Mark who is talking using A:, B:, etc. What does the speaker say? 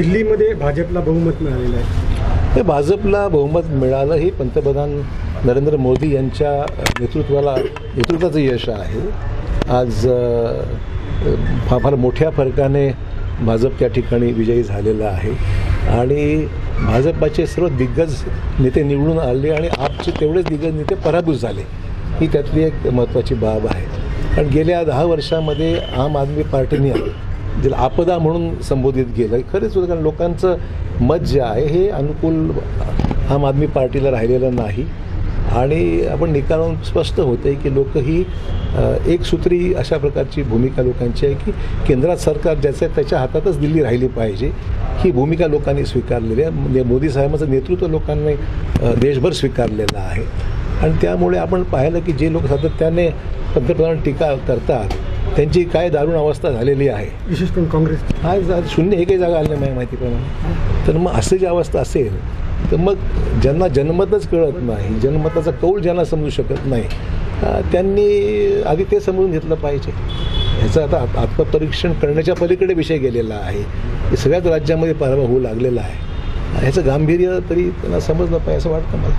A: दिल्लीमध्ये भाजपला बहुमत मिळालेलं आहे.
B: ते भाजपला बहुमत मिळालं हे पंतप्रधान नरेंद्र मोदी यांच्या नेतृत्वाला नेतृत्वाचं यश आहे. आज फार फार मोठ्या फरकाने भाजप त्या ठिकाणी विजयी झालेला आहे. आणि भाजपाचे सर्व दिग्गज नेते निवडून आले आणि आपचे तेवढेच दिग्गज नेते पराभूत झाले. ही त्यातली एक महत्त्वाची बाब आहे. कारण गेल्या दहा वर्षामध्ये आम आदमी पार्टीने ज्याला आपदा म्हणून संबोधित केलं खरेच होतं कारण लोकांचं मत जे आहे हे अनुकूल आम आदमी पार्टीला राहिलेलं नाही. आणि आपण निकालून स्पष्ट होतं आहे की लोक ही एक एकसूत्री अशा प्रकारची भूमिका लोकांची आहे की केंद्रात सरकार ज्याचं आहे त्याच्या हातातच दिल्ली राहिली पाहिजे. ही भूमिका लोकांनी स्वीकारलेली आहे. म्हणजे मोदी साहेबांचं नेतृत्व लोकांनी देशभर स्वीकारलेलं आहे. आणि त्यामुळे आपण पाहिलं की जे लोक सातत्याने पंतप्रधान टीका करतात त्यांची काय दारुण अवस्था झालेली आहे?
A: विशेष करून काँग्रेस.
B: आज शून्य एकही जागा आली नाही माझ्या माहितीप्रमाणे. तर मग असं जी अवस्था असेल तर मग ज्यांना जनमतच कळत नाही जनमताचा कौल ज्यांना समजू शकत नाही अं, त्यांनी आधी ते समजून घेतलं पाहिजे. ह्याचं आता आत- आत्मपरीक्षण करण्याच्या पलीकडे विषय गेलेला आहे. हे सगळ्याच राज्यामध्ये पराभव होऊ लागलेला आहे. ह्याचं गांभीर्य तरी त्यांना समजलं पाहिजे असं वाटतं मला.